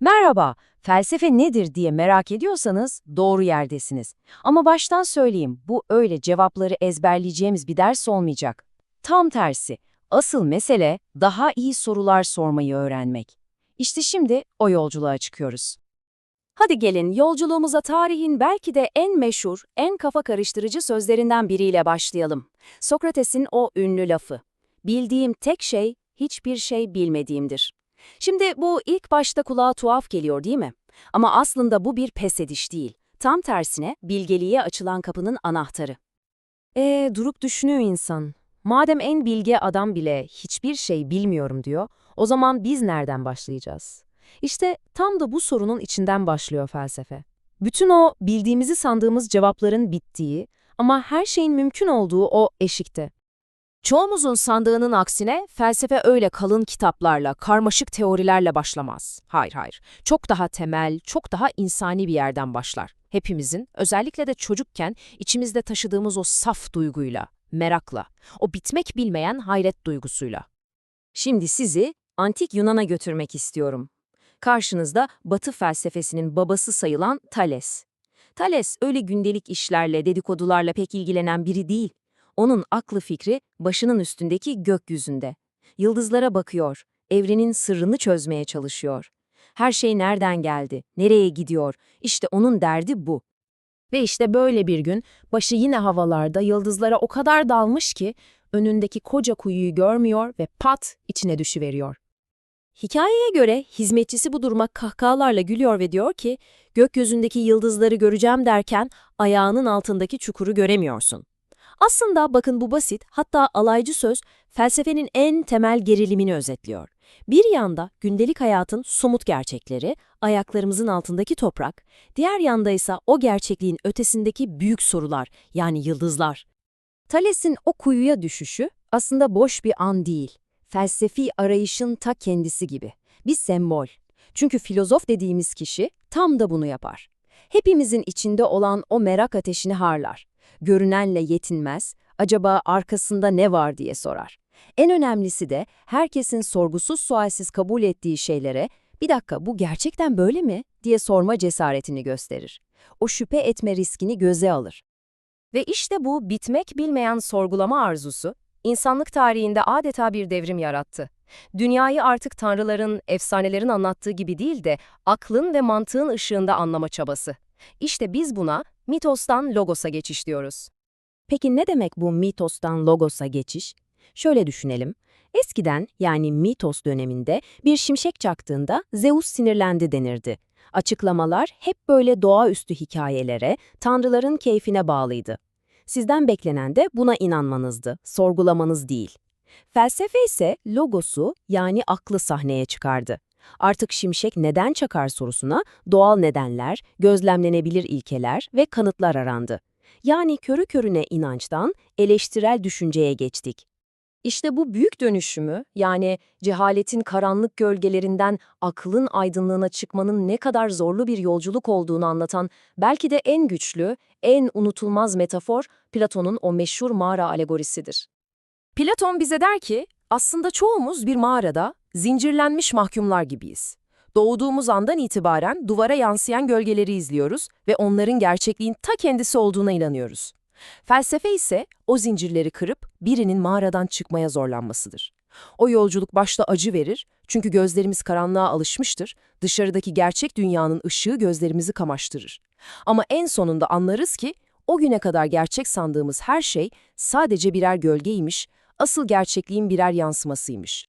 Merhaba, felsefe nedir diye merak ediyorsanız doğru yerdesiniz. Ama baştan söyleyeyim, bu öyle cevapları ezberleyeceğimiz bir ders olmayacak. Tam tersi, asıl mesele daha iyi sorular sormayı öğrenmek. İşte şimdi o yolculuğa çıkıyoruz. Hadi gelin yolculuğumuza tarihin belki de en meşhur, en kafa karıştırıcı sözlerinden biriyle başlayalım. Sokrates'in o ünlü lafı. Bildiğim tek şey, hiçbir şey bilmediğimdir. Şimdi bu ilk başta kulağa tuhaf geliyor değil mi? Ama aslında bu bir pes ediş değil. Tam tersine bilgeliğe açılan kapının anahtarı. Ee, durup düşünüyor insan. Madem en bilge adam bile hiçbir şey bilmiyorum diyor, o zaman biz nereden başlayacağız? İşte tam da bu sorunun içinden başlıyor felsefe. Bütün o bildiğimizi sandığımız cevapların bittiği ama her şeyin mümkün olduğu o eşikte. Çoğumuzun sandığının aksine felsefe öyle kalın kitaplarla, karmaşık teorilerle başlamaz. Hayır hayır. Çok daha temel, çok daha insani bir yerden başlar. Hepimizin, özellikle de çocukken içimizde taşıdığımız o saf duyguyla, merakla, o bitmek bilmeyen hayret duygusuyla. Şimdi sizi antik Yunan'a götürmek istiyorum. Karşınızda Batı felsefesinin babası sayılan Thales. Thales öyle gündelik işlerle, dedikodularla pek ilgilenen biri değil. Onun aklı fikri başının üstündeki gökyüzünde. Yıldızlara bakıyor, evrenin sırrını çözmeye çalışıyor. Her şey nereden geldi, nereye gidiyor, işte onun derdi bu. Ve işte böyle bir gün başı yine havalarda yıldızlara o kadar dalmış ki önündeki koca kuyuyu görmüyor ve pat içine düşüveriyor. Hikayeye göre hizmetçisi bu duruma kahkahalarla gülüyor ve diyor ki, gökyüzündeki yıldızları göreceğim derken ayağının altındaki çukuru göremiyorsun. Aslında bakın bu basit, hatta alaycı söz felsefenin en temel gerilimini özetliyor. Bir yanda gündelik hayatın somut gerçekleri, ayaklarımızın altındaki toprak, diğer yanda ise o gerçekliğin ötesindeki büyük sorular, yani yıldızlar. Thales'in o kuyuya düşüşü aslında boş bir an değil. Felsefi arayışın ta kendisi gibi. Bir sembol. Çünkü filozof dediğimiz kişi tam da bunu yapar. Hepimizin içinde olan o merak ateşini harlar. Görünenle yetinmez, acaba arkasında ne var diye sorar. En önemlisi de herkesin sorgusuz sualsiz kabul ettiği şeylere bir dakika bu gerçekten böyle mi diye sorma cesaretini gösterir. O şüphe etme riskini göze alır. Ve işte bu bitmek bilmeyen sorgulama arzusu, insanlık tarihinde adeta bir devrim yarattı. Dünyayı artık tanrıların, efsanelerin anlattığı gibi değil de aklın ve mantığın ışığında anlama çabası. İşte biz buna mitostan logosa geçiş diyoruz. Peki ne demek bu mitostan logosa geçiş? Şöyle düşünelim. Eskiden yani mitos döneminde bir şimşek çaktığında Zeus sinirlendi denirdi. Açıklamalar hep böyle doğaüstü hikayelere, tanrıların keyfine bağlıydı. Sizden beklenen de buna inanmanızdı, sorgulamanız değil. Felsefe ise logosu yani aklı sahneye çıkardı. Artık şimşek neden çakar sorusuna doğal nedenler, gözlemlenebilir ilkeler ve kanıtlar arandı. Yani körü körüne inançtan eleştirel düşünceye geçtik. İşte bu büyük dönüşümü, yani cehaletin karanlık gölgelerinden aklın aydınlığına çıkmanın ne kadar zorlu bir yolculuk olduğunu anlatan belki de en güçlü, en unutulmaz metafor Platon'un o meşhur mağara alegorisidir. Platon bize der ki, aslında çoğumuz bir mağarada zincirlenmiş mahkumlar gibiyiz. Doğduğumuz andan itibaren duvara yansıyan gölgeleri izliyoruz ve onların gerçekliğin ta kendisi olduğuna inanıyoruz. Felsefe ise o zincirleri kırıp birinin mağaradan çıkmaya zorlanmasıdır. O yolculuk başta acı verir çünkü gözlerimiz karanlığa alışmıştır, dışarıdaki gerçek dünyanın ışığı gözlerimizi kamaştırır. Ama en sonunda anlarız ki o güne kadar gerçek sandığımız her şey sadece birer gölgeymiş, asıl gerçekliğin birer yansımasıymış.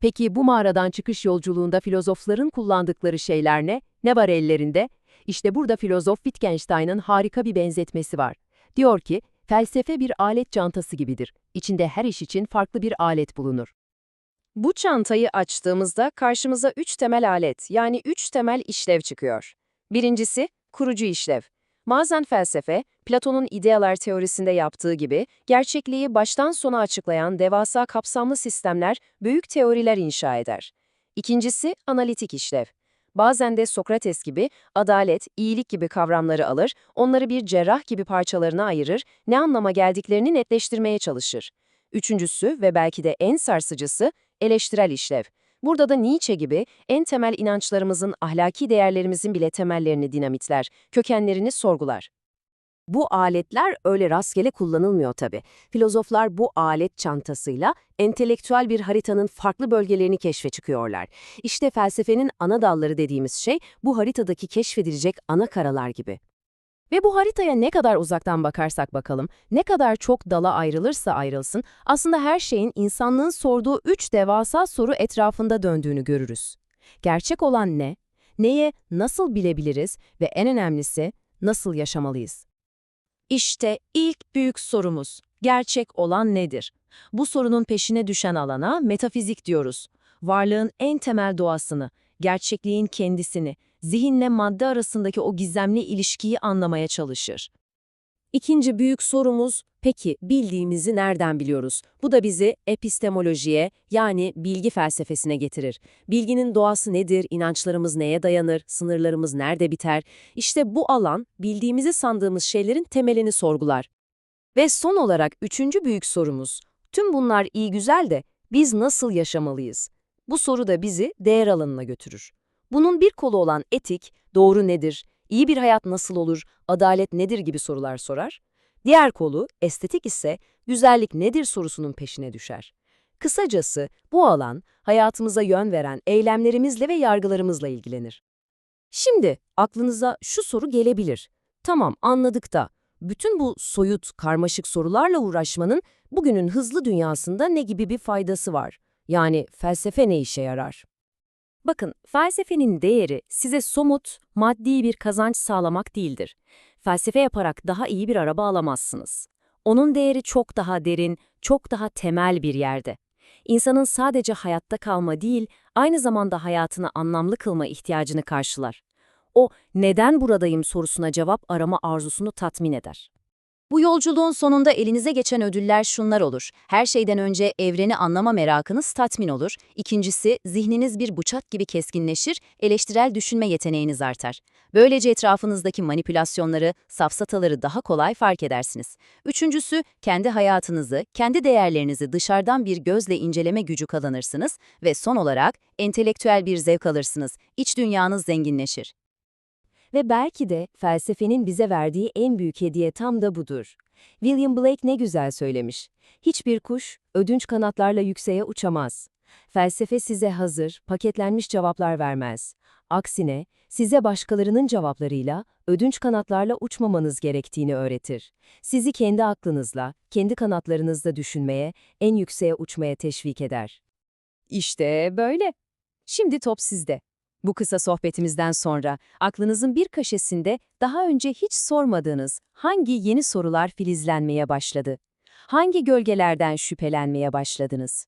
Peki bu mağaradan çıkış yolculuğunda filozofların kullandıkları şeyler ne? Ne var ellerinde? İşte burada filozof Wittgenstein'ın harika bir benzetmesi var. Diyor ki, felsefe bir alet çantası gibidir. İçinde her iş için farklı bir alet bulunur. Bu çantayı açtığımızda karşımıza üç temel alet, yani üç temel işlev çıkıyor. Birincisi, kurucu işlev. Bazen felsefe, Platon'un idealar teorisinde yaptığı gibi, gerçekliği baştan sona açıklayan devasa kapsamlı sistemler, büyük teoriler inşa eder. İkincisi, analitik işlev. Bazen de Sokrates gibi adalet, iyilik gibi kavramları alır, onları bir cerrah gibi parçalarına ayırır, ne anlama geldiklerini netleştirmeye çalışır. Üçüncüsü ve belki de en sarsıcısı eleştirel işlev. Burada da Nietzsche gibi en temel inançlarımızın, ahlaki değerlerimizin bile temellerini dinamitler, kökenlerini sorgular. Bu aletler öyle rastgele kullanılmıyor tabii. Filozoflar bu alet çantasıyla entelektüel bir haritanın farklı bölgelerini keşfe çıkıyorlar. İşte felsefenin ana dalları dediğimiz şey bu haritadaki keşfedilecek ana karalar gibi. Ve bu haritaya ne kadar uzaktan bakarsak bakalım, ne kadar çok dala ayrılırsa ayrılsın, aslında her şeyin insanlığın sorduğu üç devasa soru etrafında döndüğünü görürüz. Gerçek olan ne? Neye nasıl bilebiliriz? Ve en önemlisi, nasıl yaşamalıyız? İşte ilk büyük sorumuz. Gerçek olan nedir? Bu sorunun peşine düşen alana metafizik diyoruz. Varlığın en temel doğasını, gerçekliğin kendisini, zihinle madde arasındaki o gizemli ilişkiyi anlamaya çalışır. İkinci büyük sorumuz, peki bildiğimizi nereden biliyoruz? Bu da bizi epistemolojiye yani bilgi felsefesine getirir. Bilginin doğası nedir, inançlarımız neye dayanır, sınırlarımız nerede biter? İşte bu alan bildiğimizi sandığımız şeylerin temelini sorgular. Ve son olarak üçüncü büyük sorumuz, tüm bunlar iyi güzel de biz nasıl yaşamalıyız? Bu soru da bizi değer alanına götürür. Bunun bir kolu olan etik, doğru nedir, iyi bir hayat nasıl olur, adalet nedir gibi sorular sorar. Diğer kolu, estetik ise güzellik nedir sorusunun peşine düşer. Kısacası bu alan hayatımıza yön veren eylemlerimizle ve yargılarımızla ilgilenir. Şimdi aklınıza şu soru gelebilir. Tamam anladık da bütün bu soyut, karmaşık sorularla uğraşmanın bugünün hızlı dünyasında ne gibi bir faydası var? Yani felsefe ne işe yarar? Bakın, felsefenin değeri size somut, maddi bir kazanç sağlamak değildir. Felsefe yaparak daha iyi bir araba alamazsınız. Onun değeri çok daha derin, çok daha temel bir yerde. İnsanın sadece hayatta kalma değil, aynı zamanda hayatını anlamlı kılma ihtiyacını karşılar. O, neden buradayım sorusuna cevap arama arzusunu tatmin eder. Bu yolculuğun sonunda elinize geçen ödüller şunlar olur. Her şeyden önce evreni anlama merakınız tatmin olur. İkincisi, zihniniz bir bıçak gibi keskinleşir, eleştirel düşünme yeteneğiniz artar. Böylece etrafınızdaki manipülasyonları, safsataları daha kolay fark edersiniz. Üçüncüsü, kendi hayatınızı, kendi değerlerinizi dışarıdan bir gözle inceleme gücü kazanırsınız ve son olarak entelektüel bir zevk alırsınız. İç dünyanız zenginleşir. Ve belki de felsefenin bize verdiği en büyük hediye tam da budur. William Blake ne güzel söylemiş. Hiçbir kuş ödünç kanatlarla yükseğe uçamaz. Felsefe size hazır, paketlenmiş cevaplar vermez. Aksine size başkalarının cevaplarıyla ödünç kanatlarla uçmamanız gerektiğini öğretir. Sizi kendi aklınızla, kendi kanatlarınızla düşünmeye, en yükseğe uçmaya teşvik eder. İşte böyle. Şimdi top sizde. Bu kısa sohbetimizden sonra aklınızın bir köşesinde daha önce hiç sormadığınız hangi yeni sorular filizlenmeye başladı? Hangi gölgelerden şüphelenmeye başladınız?